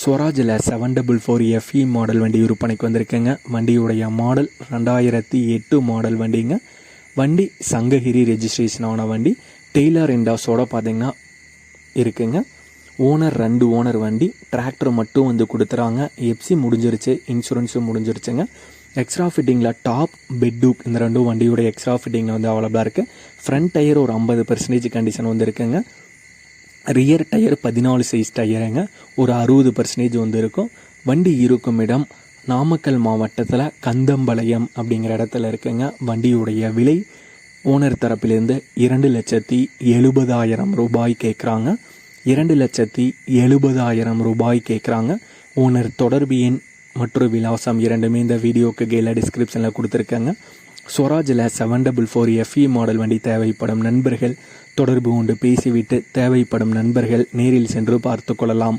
ஸ்வராஜில் seven double four FE model வண்டி விற்பனைக்கு வந்திருக்குங்க. வண்டியுடைய மாடல் ரெண்டாயிரத்தி எட்டு மாடல் வண்டிங்க. வண்டி சங்ககிரி ரெஜிஸ்ட்ரேஷன் ஆன வண்டி. டெய்லர் இண்டாஸோட பார்த்தீங்கன்னா இருக்குங்க. ஓனர் ரெண்டு ஓனர் வண்டி. டிராக்டர் மட்டும் வந்து கொடுத்துறாங்க. எஃப்சி முடிஞ்சிருச்சு இன்சூரன்ஸும் முடிஞ்சிருச்சுங்க. எக்ஸ்ட்ரா ஃபிட்டிங்கில் டாப் பெட்டூக் இந்த ரெண்டும் வண்டியுடைய எக்ஸ்ட்ரா ஃபிட்டிங்கில் வந்து அவைலபிளாக இருக்குது ஃப்ரண்ட் டயர் ஒரு ஐம்பது பர்சன்டேஜ் கண்டிஷன் வந்து இருக்குங்க ரியர் டயர் பதினாலு சைஸ் டயருங்க ஒரு அறுபது பர்சன்டேஜ் வந்து இருக்கும். வண்டி இருக்கும் இடம் நாமக்கல் மாவட்டத்தில் கந்தம்பாளையம் அப்படிங்கிற இடத்துல இருக்குங்க. வண்டியுடைய விலை ஓனர் தரப்பிலிருந்து இரண்டு லட்சத்தி எழுபதாயிரம் ரூபாய் கேட்குறாங்க இரண்டு லட்சத்தி எழுபதாயிரம் ரூபாய் கேட்குறாங்க ஓனர் தொடர்பு எண் மற்றும் விலாசம் இரண்டுமே இந்த வீடியோக்கு கீழே டிஸ்கிரிப்ஷனில் கொடுத்துருக்கேங்க. ஸ்வராஜில் seven double four FE model வண்டி தேவைப்படும் நண்பர்கள். தொடர்பு கொண்டு பேசிவிட்டு தேவைப்படும் நண்பர்கள் நேரில் சென்று பார்த்து கொள்ளலாம்.